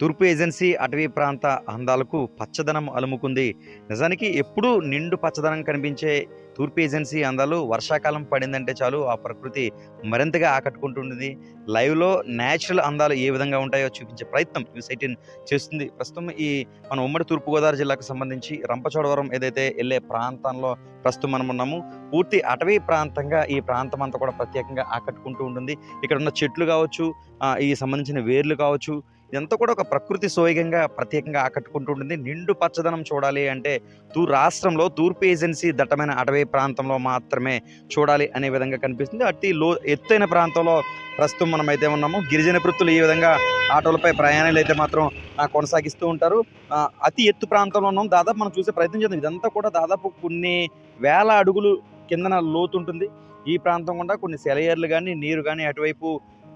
తూర్పు ఏజెన్సీ అటవీ ప్రాంత అందాలకు పచ్చదనం అలుముకుంది. నిజానికి ఎప్పుడూ నిండు పచ్చదనం కనిపించే తూర్పు ఏజెన్సీ అందాలు వర్షాకాలం పడిందంటే చాలు ఆ ప్రకృతి మరింతగా ఆకట్టుకుంటుంది లైవ్లో న్యాచురల్ అందాలు ఏ విధంగా ఉంటాయో చూపించే ప్రయత్నం ఈ సైటిన్ చేస్తుంది. ప్రస్తుతం ఈ మన ఉమ్మడి తూర్పుగోదావరి జిల్లాకు సంబంధించి రంపచోడవరం ఏదైతే వెళ్ళే ప్రాంతంలో ప్రస్తుతం మనం ఉన్నాము పూర్తి అటవీ ప్రాంతంగా ఈ ప్రాంతం అంతా కూడా ప్రత్యేకంగా ఆకట్టుకుంటూ ఉంటుంది. ఇక్కడ ఉన్న చెట్లు కావచ్చు ఈ సంబంధించిన వేర్లు కావచ్చు ఇదంతా కూడా ఒక ప్రకృతి సోయగంగా ప్రత్యేకంగా ఆకట్టుకుంటూ ఉంటుంది. నిండు పచ్చదనం చూడాలి అంటే తూ రాష్ట్రంలో తూర్పు ఏజెన్సీ దట్టమైన అటవీ ప్రాంతంలో మాత్రమే చూడాలి అనే విధంగా కనిపిస్తుంది. అతి లో ఎత్తైన ప్రాంతంలో ప్రస్తుతం మనం అయితే ఉన్నాము. గిరిజన వృత్తులు ఈ విధంగా ఆటోలపై ప్రయాణాలు అయితే మాత్రం కొనసాగిస్తూ ఉంటారు. అతి ఎత్తు ప్రాంతంలో ఉన్నాం. దాదాపు మనం చూసే ప్రయత్నం చేద్దాం. ఇదంతా కూడా దాదాపు కొన్ని వేల అడుగులు కిందన లోతు ఉంటుంది ఈ ప్రాంతం గుండా కొన్ని సెలయర్లు కానీ నీరు కానీ అటువైపు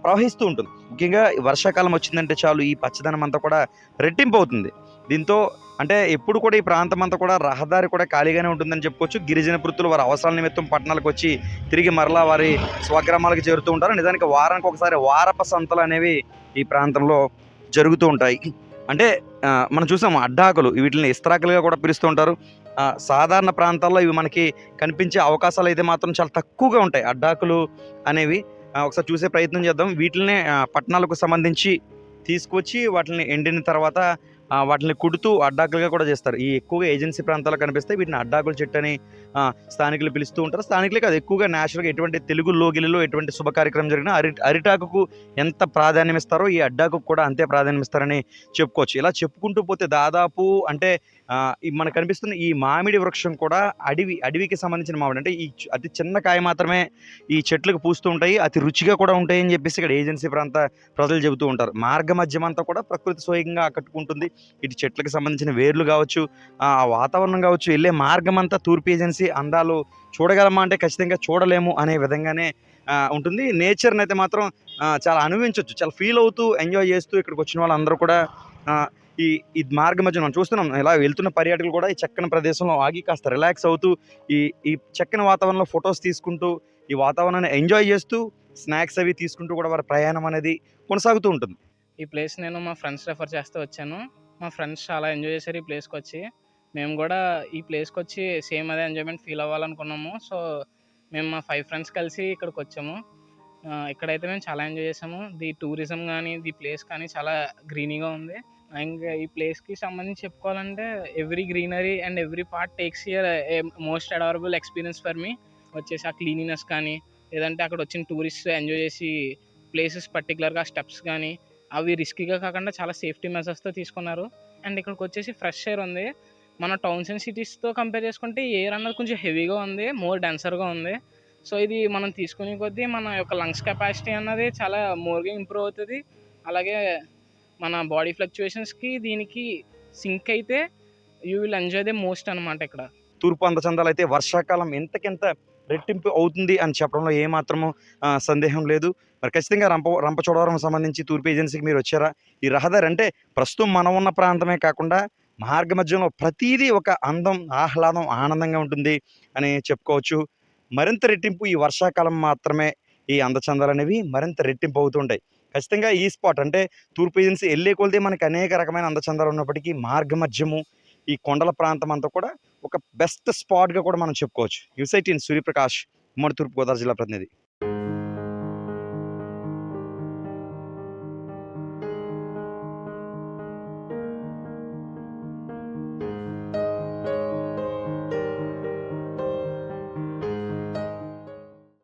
ప్రవహిస్తూ ఉంటుంది. ముఖ్యంగా ఈ వర్షాకాలం వచ్చిందంటే చాలు ఈ పచ్చదనం అంతా కూడా రెట్టింపు అవుతుంది. దీంతో అంటే ఎప్పుడు కూడా ఈ ప్రాంతం అంతా కూడా రహదారి కూడా ఖాళీగానే ఉంటుందని చెప్పుకోవచ్చు. గిరిజన వృత్తులు వారి అవసరాల నిమిత్తం పట్టణాలకు వచ్చి తిరిగి మరలా వారి స్వగ్రామాలకు చేరుతూ ఉంటారు. నిజానికి వారానికి ఒకసారి వారప సంతలు అనేవి ఈ ప్రాంతంలో జరుగుతూ ఉంటాయి. అంటే మనం చూసాం అడ్డాకులు. వీటిని ఇస్త్రాకులుగా కూడా పిలుస్తూ ఉంటారు. సాధారణ ప్రాంతాల్లో ఇవి మనకి కనిపించే అవకాశాలు అయితే మాత్రం చాలా తక్కువగా ఉంటాయి. అడ్డాకులు అనేవి ఒకసారి చూసే ప్రయత్నం చేద్దాం. వీటిని పట్టణాలకు సంబంధించి తీసుకొచ్చి వాటిని ఎండిన తర్వాత వాటిని కుడుతూ అడ్డాకులుగా కూడా చేస్తారు. ఈ ఎక్కువగా ఏజెన్సీ ప్రాంతాల్లో కనిపిస్తే వీటిని అడ్డాకుల చెట్టు అని స్థానికులు పిలుస్తూ ఉంటారు. స్థానికులే కాదు ఎక్కువగా నేషనల్గా ఎటువంటి తెలుగు లోగిలిలో ఎటువంటి శుభ కార్యక్రమం జరిగినా అరి అరిటాకుకు ఎంత ప్రాధాన్యం ఇస్తారో ఈ అడ్డాకుకు కూడా అంతే ప్రాధాన్యం ఇస్తారని చెప్పుకోవచ్చు. ఇలా చెప్పుకుంటూ పోతే దాదాపు అంటే మనకు కనిపిస్తున్న ఈ మామిడి వృక్షం కూడా అడవి అడవికి సంబంధించిన మామిడి. అంటే ఈ అతి చిన్న కాయ మాత్రమే ఈ చెట్లకు పూస్తూ ఉంటాయి. అతి రుచిగా కూడా ఉంటాయని చెప్పేసి ఇక్కడ ఏజెన్సీ ప్రాంత ప్రజలు చెబుతూ ఉంటారు. మార్గ మధ్యం అంతా కూడా ప్రకృతి స్వయంగా ఆకట్టుకుంటుంది. ఇటు చెట్లకు సంబంధించిన వేర్లు కావచ్చు ఆ వాతావరణం కావచ్చు వెళ్ళే మార్గం అంతా తూర్పు ఏజెన్సీ అందాలు చూడగలమా అంటే ఖచ్చితంగా చూడలేము అనే విధంగానే ఉంటుంది. నేచర్ని అయితే మాత్రం చాలా అనుభవించవచ్చు చాలా ఫీల్ అవుతూ ఎంజాయ్ చేస్తూ ఇక్కడికి వచ్చిన వాళ్ళందరూ కూడా ఈ ఈ మార్గం మధ్య మనం చూస్తున్నాం. ఇలా వెళ్తున్న పర్యాటకులు కూడా ఈ చక్కని ప్రదేశంలో ఆగి కాస్త రిలాక్స్ అవుతూ ఈ ఈ చక్కని వాతావరణంలో ఫొటోస్ తీసుకుంటూ ఈ వాతావరణాన్ని ఎంజాయ్ చేస్తూ స్నాక్స్ అవి తీసుకుంటూ కూడా వారి ప్రయాణం అనేది కొనసాగుతూ ఉంటుంది. ఈ ప్లేస్ నేను మా ఫ్రెండ్స్ రెఫర్ చేస్తూ వచ్చాను. మా ఫ్రెండ్స్ చాలా ఎంజాయ్ చేశారు ఈ ప్లేస్కి వచ్చి మేము కూడా ఈ ప్లేస్కి వచ్చి సేమ్ అదే ఎంజాయ్మెంట్ ఫీల్ అవ్వాలనుకున్నాము. సో మేము మా ఫైవ్ ఫ్రెండ్స్ కలిసి ఇక్కడికి వచ్చాము ఇక్కడైతే మేము చాలా ఎంజాయ్ చేసాము ది టూరిజం కానీ ది ప్లేస్ కానీ చాలా గ్రీనీగా ఉంది. ఇంకా ఈ ప్లేస్కి సంబంధించి చెప్పుకోవాలంటే every greenery and every part takes year most adorable experience for me. వచ్చేసి ఆ క్లీనినెస్ కానీ లేదంటే అక్కడ వచ్చిన టూరిస్ట్ ఎంజాయ్ చేసి ప్లేసెస్ పర్టికులర్గా స్టెప్స్ కానీ అవి రిస్కీగా కాకుండా చాలా సేఫ్టీ మెజర్స్తో తీసుకున్నారు. అండ్ ఇక్కడికి వచ్చేసి ఫ్రెష్ ఎయిర్ ఉంది. మన టౌన్స్ అండ్ సిటీస్తో కంపేర్ చేసుకుంటే ఎయిర్ అన్నది కొంచెం హెవీగా ఉంది మోర్ డెన్సర్గా ఉంది. సో ఇది మనం తీసుకునే కొద్దీ మన యొక్క లంగ్స్ కెపాసిటీ అన్నది చాలా మోర్గా ఇంప్రూవ్ అవుతుంది. అలాగే మన బాడీ ఫ్లక్చువేషన్స్కి దీనికి సింక్ అయితే you will enjoy the most అనమాట ఇక్కడ. తూర్పు అందచందాలు అయితే వర్షాకాలం ఎంతకెంత రెట్టింపు అవుతుంది అని చెప్పడంలో ఏమాత్రము సందేహం లేదు. మరి ఖచ్చితంగా రంప రంపచోడవరం సంబంధించి తూర్పు ఏజెన్సీకి మీరు వచ్చారా? ఈ రహదారి అంటే ప్రస్తుతం మనం ఉన్న ప్రాంతమే కాకుండా మార్గ మధ్యంలో ప్రతిదీ ఒక అందం ఆహ్లాదం ఆనందంగా ఉంటుంది అని చెప్పుకోవచ్చు. మరింత రెట్టింపు ఈ వర్షాకాలం మాత్రమే ఈ అందచందాలు అనేవి మరింత రెట్టింపు అవుతుంటాయి ఖచ్చితంగా ఈ స్పాట్ అంటే తూర్పు ఏజెన్సీ వెళ్ళే కొలిదే మనకి అనేక రకమైన అందచందాలు ఉన్నప్పటికీ మార్గ మధ్యము ఈ కొండల ప్రాంతం అంతా కూడా ఒక బెస్ట్ స్పాట్గా కూడా మనం చెప్పుకోవచ్చు. యూసైటీన్ సూర్యప్రకాష్ ఉమ్మడి తూర్పు గోదావరి జిల్లా ప్రతినిధి.